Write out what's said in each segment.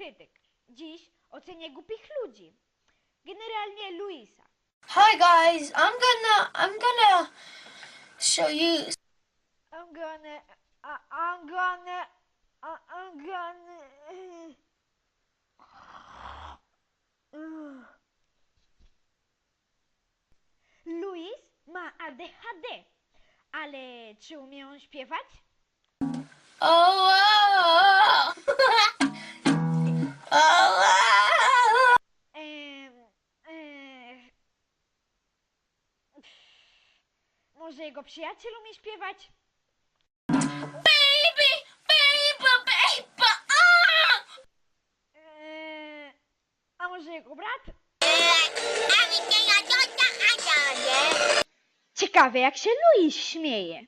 krytyk. Dziś ocenię głupich ludzi. Generalnie Luisa. Hi guys, I'm gonna I'm gonna show you I'm gonna... I'm gonna... I'm gonna... Luis ma ADHD, ale czy umie on śpiewać? Oh, oh, jego przyjaciel umie śpiewać? baby, baby, baby. Ah! Em, a może jego brat? Ciekawe jak się Luis śmieje.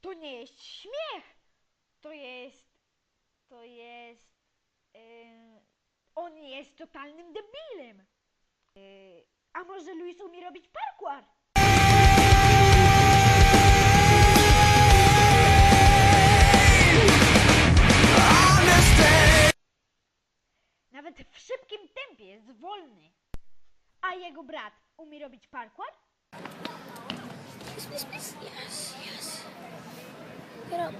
To nie jest śmiech. To jest... To jest... em, on jest totalnym debilem. A może Luis umie robić parkour? Nawet w szybkim tempie jest wolny. A jego brat umie robić parkour? Yes, yes. Get up.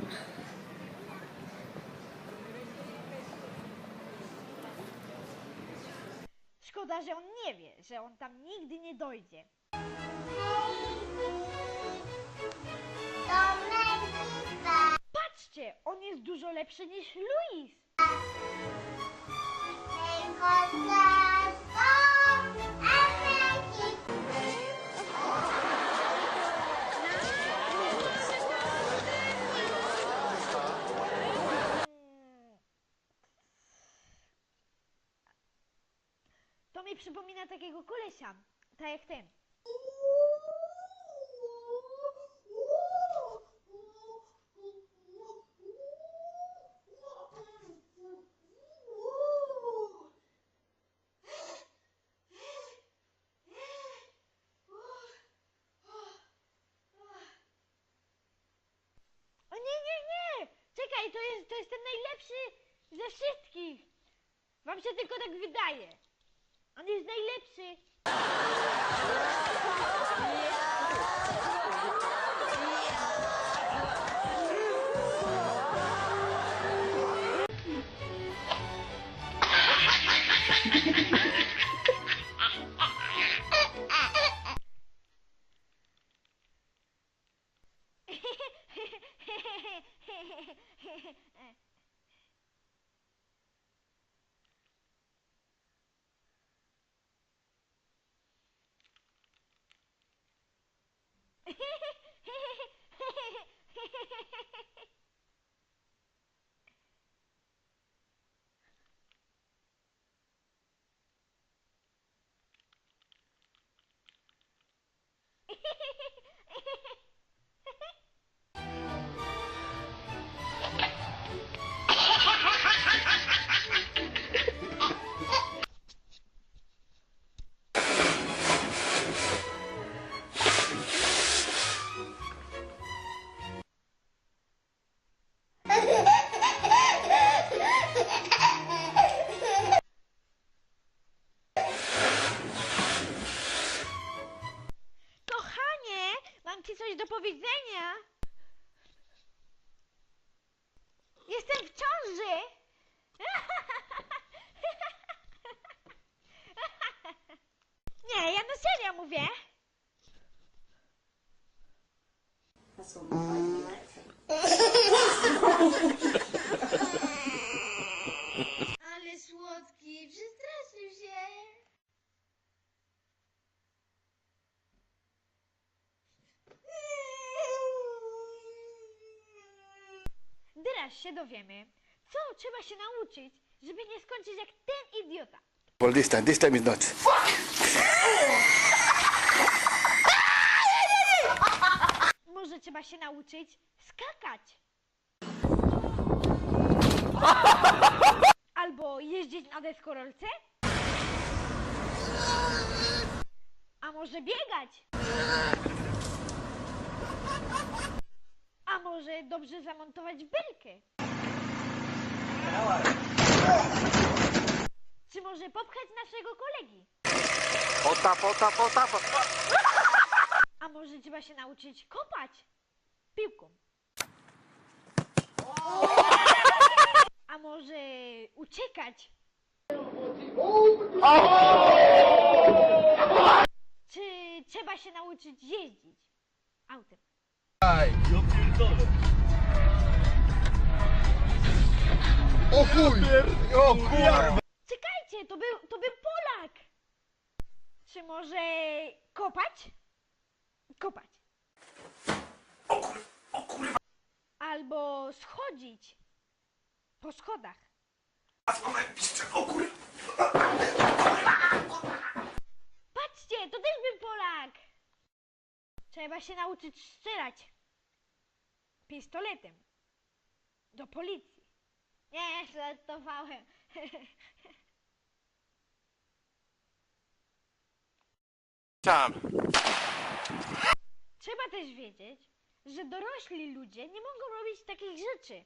Szkoda, że on nie wie, że on tam nigdy nie dojdzie. Patrzcie, on jest dużo lepszy niż Luis. Mi przypomina takiego kolesia, tak jak ten. To jest, to jest ten najlepszy ze wszystkich! Wam się tylko tak wydaje. On jest najlepszy. Powiedzenia. Jestem w ciąży. Nie, ja na serio mówię. Ale Teraz się dowiemy, co trzeba się nauczyć, żeby nie skończyć jak ten idiota. Well, this time, this time is not. Może trzeba się nauczyć skakać. Albo jeździć na deskorolce? A może biegać? A może dobrze zamontować belkę? Czy może popchać naszego kolegi? Pota, pota, pota, pota. A może trzeba się nauczyć kopać piłką? A może uciekać? Czy trzeba się nauczyć jeździć autem? O chuj! O kurwa! Czekajcie, to był, to był Polak! Czy może kopać? Kopać. Albo schodzić po schodach. Patrzcie, to też był Polak! Trzeba się nauczyć strzelać pistoletem do policji. Nie, żartowałem. Tam. Trzeba też wiedzieć, że dorośli ludzie nie mogą robić takich rzeczy.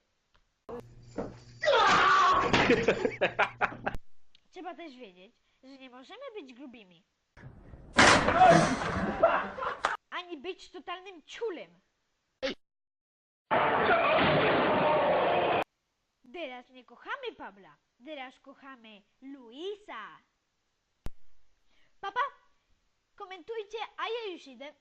Trzeba też wiedzieć, że nie możemy być grubimi. Ani być totalnym ciulem. Teraz nie kochamy Pabla, teraz kochamy Luisa. Papa, komentujcie, a ja już idę.